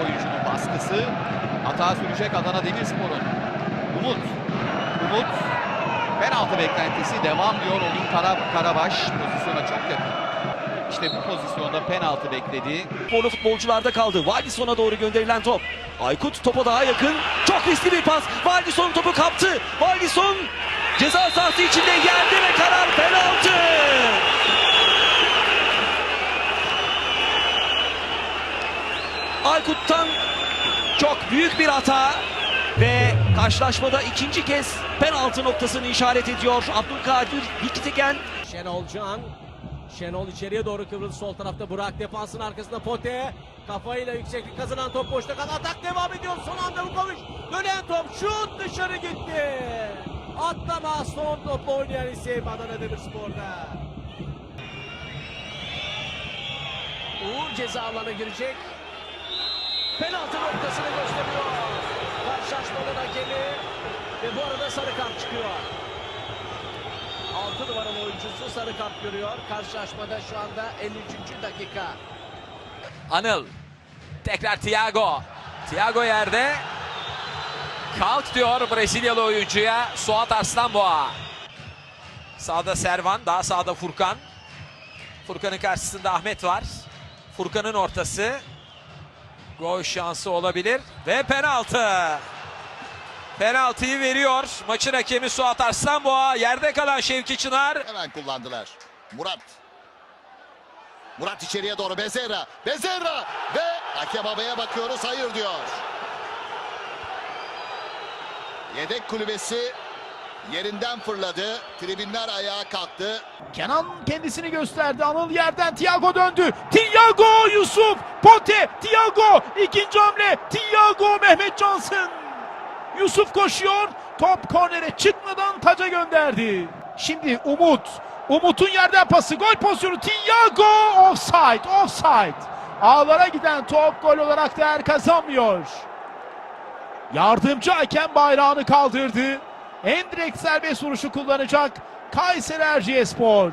oyuncunun baskısı. Hata sürecek Adana Demirspor'un. Umut. Umut. Penaltı beklentisi devam diyor. Oyun Kara, Karabaş pozisyona çok yakın. İşte bu pozisyonda penaltı bekledi. Sporlu futbolcularda kaldı. Valdison'a doğru gönderilen top. Aykut topa daha yakın. Çok riskli bir pas. Valdison topu kaptı. Valdison ceza sahası içinde yendi ve karar penaltı. Aykut'tan çok büyük bir hata ve karşılaşmada ikinci kez penaltı noktasını işaret ediyor Abdülkadir Diktiken. Şenol Can. Şenol içeriye doğru kıvrıldı sol tarafta Burak defansın arkasında Pote. Kafayla yükseklik kazanan top boşta kalan atak devam ediyor. Son anda Vukovic. Dönen top şut dışarı gitti. Atlama son topla oynayan isim Adana Demirspor'da. Uğur ceza alanına girecek. Penaltı noktasını gösteriyor. Karşılaşmanın hakemi ve bu arada sarı kart çıkıyor. 6 numaralı oyuncusu sarı kart görüyor. Karşılaşmada şu anda 53. dakika. Anıl. Tekrar Thiago. Thiago yerde. Kalk diyor Brezilyalı oyuncuya Suat Arslanboğa. Sağda Servan, daha sağda Furkan. Furkan'ın karşısında Ahmet var. Furkan'ın ortası. Gol şansı olabilir ve penaltı. Penaltıyı veriyor. Maçın hakemi Suat Arslanboğa. Yerde kalan Şevki Çınar. Hemen kullandılar. Murat. Murat içeriye doğru Bezerra. Bezerra ve hakem babaya bakıyoruz hayır diyor. Yedek kulübesi yerinden fırladı. Tribünler ayağa kalktı. Kenan kendisini gösterdi. Anıl yerden Thiago döndü. Thiago Yusuf. Pote. Thiago. ikinci hamle. Thiago Mehmet Cansın. Yusuf koşuyor. Top kornere çıkmadan taca gönderdi. Şimdi Umut. Umut'un yerden pası. Gol pozisyonu. Thiago offside. Offside. Ağlara giden top gol olarak değer kazanmıyor. Yardımcı hakem bayrağını kaldırdı. En direkt serbest vuruşu kullanacak Kayseri Erciyesspor.